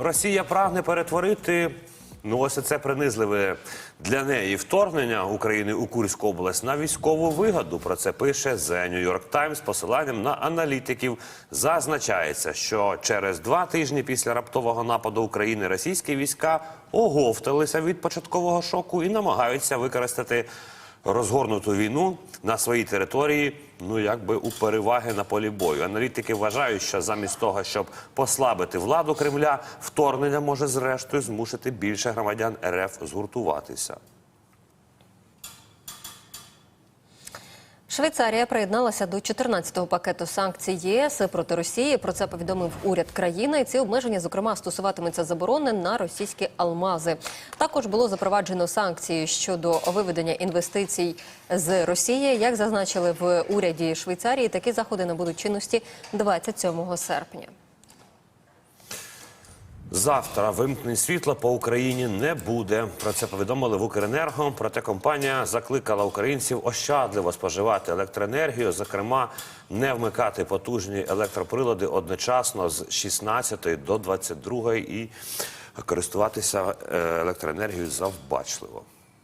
Росія прагне перетворити ну ось це принизливе для неї вторгнення України у Курську область на військову вигоду. Про це пише The New York Times посиланням на аналітиків. Зазначається, що через два тижні після раптового нападу України російські війська оговталися від початкового шоку і намагаються використати розгорнуту війну на своїй території, ну якби у переваги на полі бою. Аналітики вважають, що замість того, щоб послабити владу Кремля, вторгнення може зрештою змусити більше громадян РФ згуртуватися. Швейцарія приєдналася до 14-го пакету санкцій ЄС проти Росії. Про це повідомив уряд країни. І ці обмеження, зокрема, стосуватимуться заборони на російські алмази. Також було запроваджено санкції щодо виведення інвестицій з Росії. Як зазначили в уряді Швейцарії, такі заходи набудуть чинності 27 серпня. Завтра вимкнень світла по Україні не буде. Про це повідомили в Укренерго. Проте компанія закликала українців ощадливо споживати електроенергію, зокрема, не вмикати потужні електроприлади одночасно з 16 до 22 і користуватися е, електроенергією завбачливо.